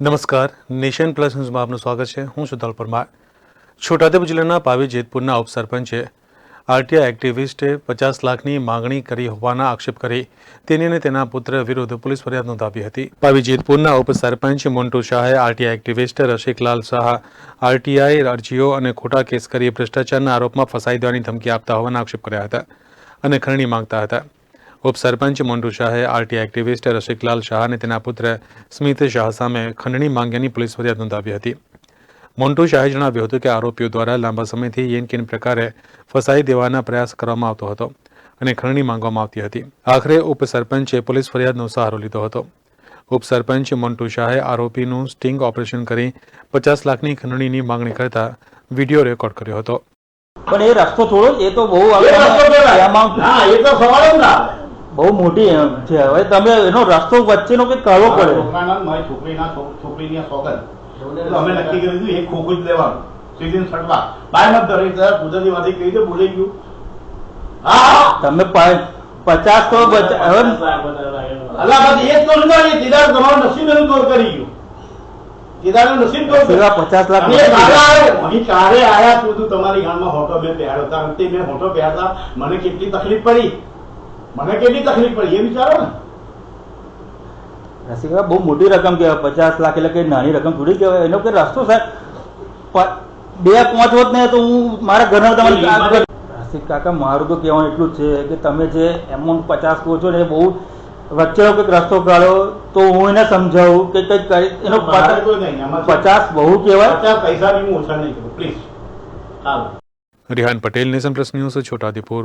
નમસ્કાર. Nation plus ન્યૂઝમાં આપનું સ્વાગત છે. હું સુધાલ પરમાર. છોટાઉદેપુર જિલ્લાના પાવી જેતપુરના ઉપસરપંચે આરટીઆઈ એક્ટિવિસ્ટે પચાસ લાખની માંગણી કરી હોવાના આક્ષેપ કરી તેની અને તેના પુત્ર વિરુદ્ધ પોલીસ ફરિયાદ નોંધાવી હતી. પાવી જેતપુરના ઉપસરપંચ મોન્ટુ શાહે RTI activist Rasiklal Shah, RTI અરજીઓ અને ખોટા કેસ કરી ભ્રષ્ટાચારના આરોપમાં ફસાઈ દેવાની ધમકી આપતા હોવાના આક્ષેપ કર્યા હતા અને ખરણી માંગતા હતા. ઉપસરપંચ મોન્ટુ શાહે આરટીઆઈ એક્ટિવિસ્ટ રસિકલાલ શાહ અને તેના પુત્ર સ્મિત શાહ સામે ખંડણી માંગ્યાની પોલીસ ફરિયાદ નોંધાવી હતી. મોન્ટુ શાહે જણાવ્યું હતું કે આરોપીઓ દ્વારા લાંબા સમયથી યેનકેન પ્રકારે ફસાઈ દેવાના પ્રયાસ કરવામાં આવતો હતો અને ખંડણી માંગવામાં આવતી હતી. આખરે ઉપસરપંચે પોલીસ ફરિયાદનો સહારો લીધો હતો. ઉપસરપંચ મોન્ટુ શાહે આરોપીનું સ્ટિંગ ઓપરેશન કરી પચાસ લાખની ખંડણીની માંગણી કરતા વીડિયો રેકોર્ડ કર્યો હતો. પણ એ રસ્તો થોડો એ તો બહુ ના. એ તો સવાલ જ ના આવે. બહુ મોટી છે. હવે તમે એનો રસ્તો વચ્ચેનો કંઈક મારા પડે. મારી છોકરીના છોકરીની સોગંદ. અમે નક્કી કરી દીધું એક ખોખું જ લેવાનું. સીઝન સટવા બાય મત દરેક દર ગુજરાતી માંથી કહી દે બોલી ગયું? હા. તમે પચાસ તો બચ- હવે અલા એ તો દીદાર તમારો નસીબ એનું દૂર કરી ગયું. દીદારનું નસીબ દૂર. પચાસ લાખ અહીં કાલે આયા તું તું તમારી ગામમાં હોટો બે પહેર્યો હતા. અને તે મેં હોટો પહેરતા. મને કેટલી તકલીફ પડી. મને કેટલી તકલીફ પડી એ વિચારો ને. રસિકભાઈ બહુ મોટી રકમ કહેવાય પચાસ લાખ એટલે કઈ નાની રકમ થોડી કહેવાય. એનો કઈ રસ્તો સાહેબ બે પાંચ હોત ને તો હું મારા ઘરના તમારી રસિક કાકા મારું તો કહેવાનું એટલું જ છે કે તમે જે એમાઉન્ટ પચાસ કહો છો ને એ બહુ વચ્ચેનો કંઈક રસ્તો કાઢો તો હું એને સમજાવું કે કંઈક કરી એનો. પચાસ બહુ કહેવાય. પૈસા બી હું ઓછા નહીં કરું please. Rihan Patel Nation Plus News Chhota Udepur.